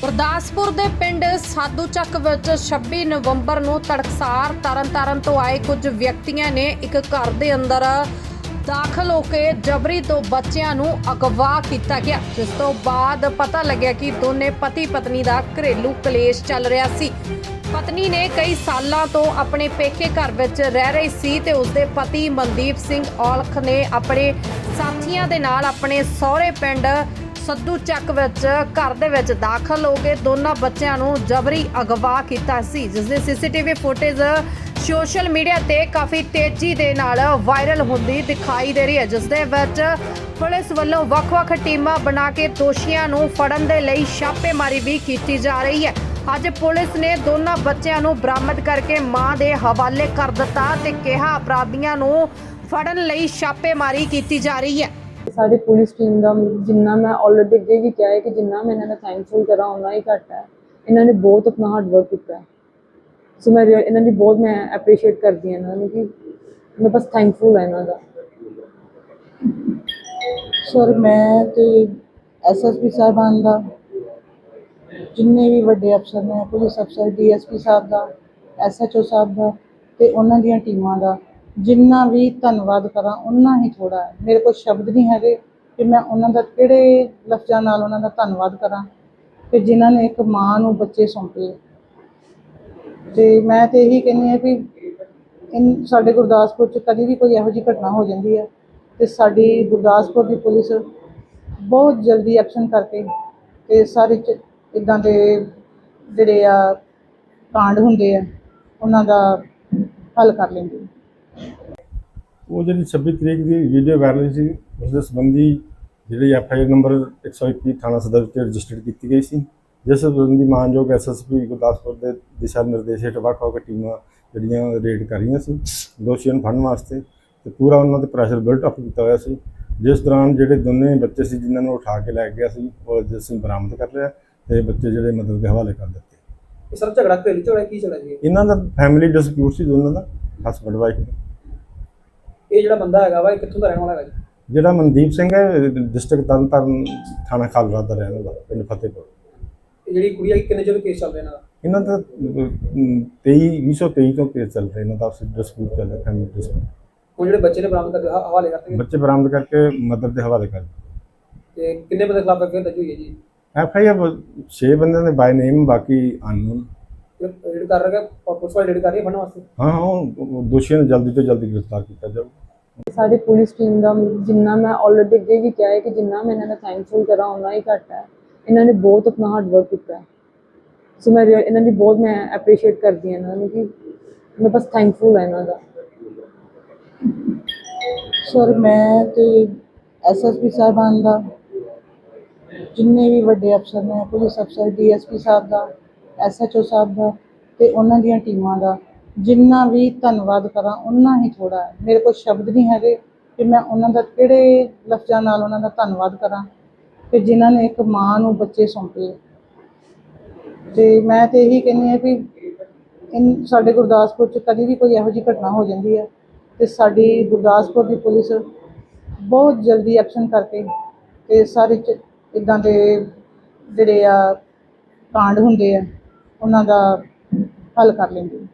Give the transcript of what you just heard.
ਗੁਰਦਾਸਪੁਰ ਦੇ ਪਿੰਡ ਸਾਧੂਚੱਕ ਵਿੱਚ 26 ਨਵੰਬਰ ਨੂੰ ਤੜਕਸਾਰ ਤਰਨਤਾਰਨ ਤੋਂ ਆਏ ਕੁਝ ਵਿਅਕਤੀਆਂ ਨੇ ਇੱਕ ਘਰ ਦੇ ਅੰਦਰ ਦਾਖਲ ਹੋ ਕੇ ਜਬਰੀ ਤੋਂ ਬੱਚਿਆਂ ਨੂੰ ਅਗਵਾ ਕੀਤਾ ਗਿਆ, ਜਿਸ ਤੋਂ ਬਾਅਦ ਪਤਾ ਲੱਗਿਆ ਕਿ ਦੋਨੇ ਪਤੀ ਪਤਨੀ ਦਾ ਘਰੇਲੂ ਕਲੇਸ਼ ਚੱਲ ਰਿਹਾ ਸੀ। ਪਤਨੀ ਨੇ ਕਈ ਸਾਲਾਂ ਤੋਂ ਆਪਣੇ ਪੇਕੇ ਘਰ ਵਿੱਚ ਰਹਿ ਰਹੀ ਸੀ ਤੇ ਉਸਦੇ ਪਤੀ ਮਨਦੀਪ ਸਿੰਘ ਔਲਖ ਨੇ ਆਪਣੇ ਸਾਥੀਆਂ ਦੇ ਨਾਲ ਆਪਣੇ ਸਹੁਰੇ ਪਿੰਡ ਸੱਦੂ ਚੱਕ ਵਿੱਚ ਘਰ ਦੇ ਵਿੱਚ ਦਾਖਲ ਹੋ ਕੇ ਦੋਨਾਂ ਬੱਚਿਆਂ ਨੂੰ ਜਬਰੀ ਅਗਵਾ ਕੀਤਾ ਸੀ ਜਿਸ ਦੀ ਸੀਸੀਟੀਵੀ ਫੁਟੇਜ ਸੋਸ਼ਲ ਮੀਡੀਆ ਤੇ ਕਾਫੀ ਤੇਜ਼ੀ ਦੇ ਨਾਲ ਵਾਇਰਲ ਹੁੰਦੀ ਦਿਖਾਈ ਦੇ ਰਹੀ ਹੈ ਜਿਸ ਦੇ ਵਿੱਚ ਪੁਲਿਸ ਵੱਲੋਂ ਵੱਖ-ਵੱਖ ਟੀਮਾਂ ਬਣਾ ਕੇ ਦੋਸ਼ੀਆਂ ਨੂੰ ਫੜਨ ਦੇ ਲਈ ਛਾਪੇਮਾਰੀ ਵੀ ਕੀਤੀ ਜਾ ਰਹੀ ਹੈ। ਅੱਜ ਪੁਲਿਸ ਨੇ ਦੋਨਾਂ ਬੱਚਿਆਂ ਨੂੰ ਬਰਾਮਦ ਕਰਕੇ ਮਾਂ ਦੇ ਹਵਾਲੇ ਕਰ ਦਿੱਤਾ ਤੇ ਕਿਹਾ, ਅਪਰਾਧੀਆਂ ਨੂੰ ਫੜਨ ਲਈ ਛਾਪੇਮਾਰੀ ਕੀਤੀ ਜਾ ਰਹੀ ਹੈ। ਸਾਡੀ ਪੁਲਿਸ ਟੀਮ ਦਾ ਜਿੰਨਾ ਮੈਂ ਆਲਰੇਡੀ ਅੱਗੇ ਵੀ ਕਿਹਾ ਹੈ ਕਿ ਜਿੰਨਾ ਮੈਂ ਇਹਨਾਂ ਦਾ ਥੈਂਕਫੁਲ ਕਰਾਂ ਉਹਨਾਂ ਹੀ ਘੱਟ ਹੈ। ਇਹਨਾਂ ਨੇ ਬਹੁਤ ਆਪਣਾ ਹਾਰਡ ਵਰਕ ਕੀਤਾ ਹੈ। ਸੋ ਮੈਂ ਇਹਨਾਂ ਦੀ ਬਹੁਤ ਮੈਂ ਐਪਰੀਸ਼ੀਏਟ ਕਰਦੀ ਹਾਂ ਇਹਨਾਂ ਨੂੰ ਕਿ ਮੈਂ ਬਸ ਥੈਂਕਫੁਲ ਹਾਂ ਇਹਨਾਂ ਦਾ। ਸਰ ਮੈਂ ਤੇ ਐਸਐਸਪੀ ਸਾਹਿਬਾਨ ਦਾ, ਜਿੰਨੇ ਵੀ ਵੱਡੇ ਅਫਸਰ ਨੇ, ਪੁਲਿਸ ਅਫਸਰ ਡੀਐਸਪੀ ਸਾਹਿਬ ਦਾ ਐਸਐਚਓ ਸਾਹਿਬ ਦਾ ਤੇ ਉਹਨਾਂ ਦੀਆਂ ਟੀਮਾਂ ਦਾ ਜਿੰਨਾ ਵੀ ਧੰਨਵਾਦ ਕਰਾਂ ਉਨਾ ਹੀ ਥੋੜਾ ਹੈ। ਮੇਰੇ ਕੋਲ ਸ਼ਬਦ ਨਹੀਂ ਹੈਗੇ ਕਿ ਮੈਂ ਉਹਨਾਂ ਦਾ ਕਿਹੜੇ ਲਫ਼ਜ਼ਾਂ ਨਾਲ ਉਹਨਾਂ ਦਾ ਧੰਨਵਾਦ ਕਰਾਂ। ਕਿ ਜਿਨ੍ਹਾਂ ਨੇ ਇੱਕ ਮਾਂ ਨੂੰ ਬੱਚੇ ਸੌਂਪੇ। ਤੇ ਮੈਂ ਤੇ ਇਹੀ ਕਹਿੰਦੀ ਹਾਂ ਵੀ ਇਨ ਸਾਡੇ ਗੁਰਦਾਸਪੁਰ ਚ ਕਦੀ ਵੀ ਕੋਈ ਇਹੋ ਜਿਹੀ ਘਟਨਾ ਹੋ ਜਾਂਦੀ ਹੈ ਤੇ ਸਾਡੀ ਗੁਰਦਾਸਪੁਰ ਦੀ ਪੁਲਿਸ ਬਹੁਤ ਜਲਦੀ ਐਕਸ਼ਨ ਕਰਕੇ ਤੇ ਸਾਰੇ ਇਦਾਂ ਦੇ ਜਿਹੜੇ ਆ ਕਾਂਡ ਹੁੰਦੇ ਆ, ਉਹਨਾਂ ਦਾ ਹੱਲ ਕਰ ਲੈਂਦੀ ਹੈ। ਉਹ ਜਿਹੜੀ 26 ਤਰੀਕ ਦੀ ਵੀਡੀਓ ਵਾਇਰਲ ਸੀ ਉਸ ਦੇ ਸੰਬੰਧੀ ਜਿਹੜੀ ਐਫ ਆਈ ਨੰਬਰ 121 ਥਾਣਾ ਸਦਰ ਵਿੱਚ ਰਜਿਸਟਰਡ ਕੀਤੀ ਗਈ ਸੀ। ਜਿਸ ਸੰਬੰਧੀ ਮਾਨਯੋਗ ਐਸਐਸਪੀ ਗੁਰਦਾਸਪੁਰ ਦੇ ਦਿਸ਼ਾ ਨਿਰਦੇਸ਼ ਹੇਠ ਵੱਖ-ਵੱਖ ਟੀਮਾਂ ਜਿਹੜੀਆਂ ਰੇਡ ਕਰ ਰਹੀਆਂ ਸੀ ਦੋਸ਼ੀਆਂ ਨੂੰ ਫੜਨ ਵਾਸਤੇ ਤੇ ਪੂਰਾ ਉਹਨਾਂ ਤੇ ਪ੍ਰੈਸ਼ਰ ਬਿਲਟ ਅਪ ਕੀਤਾ ਹੋਇਆ ਸੀ। ਜਿਸ ਦੌਰਾਨ ਜਿਹੜੇ ਦੋਨੇ ਬੱਚੇ ਸੀ ਜਿਨ੍ਹਾਂ ਨੂੰ ਉਠਾ ਕੇ ਲੈ ਗਿਆ ਸੀ ਉਹ ਅੱਜ ਅਸੀਂ ਬਰਾਮਦ ਕਰ ਲਿਆ ਤੇ ਬੱਚੇ ਜਿਹੜੇ ਮਦਦ ਦੇ ਹਵਾਲੇ ਕਰ ਦਿੱਤੇ। ਇਹ ਸਰ ਝਗੜਾ ਘਰੇਲੂ ਝਗੜਾ ਕੀ ਝਗੜਾ ਜੀ? ਇਹਨਾਂ ਦਾ ਫੈਮਿਲੀ ਡਿਸਪਿਊਟ ਸੀ ਦੋਨਾਂ ਦਾ ਹਸਬੰਡ ਵਾਈਫ ਇਹ ਜਿਹੜਾ ਬੰਦਾ ਹੈਗਾ ਵਾ ਇਹ ਕਿੱਥੋਂ ਦਾ ਰਹਿਣ ਵਾਲਾ ਹੈਗਾ ਜੀ? ਜਿਹੜਾ ਮਨਦੀਪ ਸਿੰਘ ਹੈ ਡਿਸਟ੍ਰਿਕਟ ਤਰਨਤਾਰਨ ਥਾਣਾ ਖਾਲੜਾ ਦਾ ਰਹਿਣ ਵਾਲਾ ਪਿੰਡ ਫਤਿਹਪੁਰ। ਇਹ ਜਿਹੜੀ ਕੁੜੀ ਹੈ ਕਿੰਨੇ ਚਿਰ ਕੇਸ ਚੱਲ ਰਿਹਾ ਇਹਨਾਂ ਦਾ? ਇਹਨਾਂ ਦਾ 23 2023 ਤੋਂ ਕੇਸ ਚੱਲ ਰਿਹਾ ਇਹਨਾਂ ਦਾ ਡਿਸਪਿਊਟ ਚੱਲ ਰਿਹਾ ਫੈਮਿਲੀ ਡਿਸਪਿਊਟ ਹੁਣ ਜਿਹੜੇ ਬੱਚੇ ਨੇ ਬਰਾਮਦ ਕਰਕੇ ਹਵਾਲੇ ਕਰਤੇ ਬੱਚੇ ਬਰਾਮਦ ਕਰਕੇ ਮਦਰ ਦੇ ਹਵਾਲੇ ਕਰ ਤੇ ਕਿੰਨੇ ਬੰਦੇ ਖਿਲਾਫ ਐਫਆਈਆਰ ਦਰਜ ਹੋਈ ਹੈ ਜੀ? ਐਫ ਆਈ ਆਰ 6 ਬੰਦਿਆਂ ਦੇ ਬਾਈ ਨੇਮ ਬਾਕੀ ਅਨਨੋਨ ਰੇਡ ਕਰ ਰਿਹਾ ਹੈ ਔਰ ਪੁਲਿਸ ਵਾਲੇ ਰੇਡ ਕਰ ਰਹੀ ਹੈ ਫੜਨ ਵਾਸਤੇ। ਹਾਂ ਹਾਂ ਉਹ- ਉਹ ਦੋਸ਼ੀਆਂ ਨੂੰ ਜਲਦੀ ਤੋਂ ਜਲਦੀ ਗ੍ਰਿਫਤਾਰ ਕੀਤਾ ਜਾਊਗਾ ਸਾਡੀ ਪੁਲਿਸ ਟੀਮ ਦਾ ਜਿੰਨਾ ਮੈਂ ਆਲਰੇਡੀ ਅੱਗੇ ਵੀ ਕਿਹਾ ਹੈ ਕਿ ਜਿੰਨਾ ਮੈਂ ਇਹਨਾਂ ਦਾ ਥੈਂਕਫੁਲ ਕਰਾਂ ਉਹਨਾਂ ਹੀ ਘੱਟ ਹੈ। ਇਹਨਾਂ ਨੇ ਬਹੁਤ ਆਪਣਾ ਹਾਰਡ ਵਰਕ ਕੀਤਾ ਹੈ। ਸੋ ਮੈਂ ਰੀਅ- ਇਹਨਾਂ ਦੀ ਬਹੁਤ ਮੈਂ ਐਪਰੀਸ਼ੀਏਟ ਕਰਦੀ ਹਾਂ ਇਹਨਾਂ ਨੂੰ ਕਿ ਮੈਂ ਬਸ ਥੈਂਕਫੁਲ ਹਾਂ ਇਹਨਾਂ ਦਾ। ਸਰ ਮੈਂ ਤੇ ਐਸਐਸਪੀ ਸਾਹਿਬਾਨ ਦਾ ਜਿੰਨੇ ਵੀ ਵੱਡੇ ਅਫਸਰ ਨੇ ਪੁਲਿਸ ਅਫਸਰ ਡੀਐਸਪੀ ਸਾਹਿਬ ਦਾ ਐਸਐਚਓ ਸਾਹਿਬ ਦਾ ਤੇ ਉਹਨਾਂ ਦੀਆਂ ਟੀਮਾਂ ਦਾ, ਜਿੰਨਾ ਵੀ ਧੰਨਵਾਦ ਕਰਾਂ ਉਹਨਾਂ ਹੀ ਥੋੜਾ ਹੈ। ਮੇਰੇ ਕੋਲ ਸ਼ਬਦ ਨਹੀਂ ਹੈਗੇ ਕਿ ਮੈਂ ਉਹਨਾਂ ਦਾ ਕਿਹੜੇ ਲਫ਼ਜ਼ਾਂ ਨਾਲ ਉਹਨਾਂ ਦਾ ਧੰਨਵਾਦ ਕਰਾਂ ਕਿ ਜਿਨ੍ਹਾਂ ਨੇ ਇੱਕ ਮਾਂ ਨੂੰ ਬੱਚੇ ਸੌਂਪੇ। ਤੇ ਮੈਂ ਤੇ ਇਹੀ ਕਹਿੰਦੀ ਹਾਂ ਵੀ ਇਨ ਸਾਡੇ ਗੁਰਦਾਸਪੁਰ ਚ ਕਦੀ ਵੀ ਕੋਈ ਇਹੋ ਜਿਹੀ ਘਟਨਾ ਹੋ ਜਾਂਦੀ ਹੈ ਤੇ ਸਾਡੀ ਗੁਰਦਾਸਪੁਰ ਦੀ ਪੁਲਿਸ ਬਹੁਤ ਜਲਦੀ ਐਕਸ਼ਨ ਕਰਕੇ ਤੇ ਸਾਰੇ ਇਦਾਂ ਦੇ ਜਿਹੜੇ ਆ ਕਾਂਡ ਹੁੰਦੇ ਆ ਉਹਨਾਂ ਦਾ ਹੱਲ ਕਰ ਲੈਂਦੇ।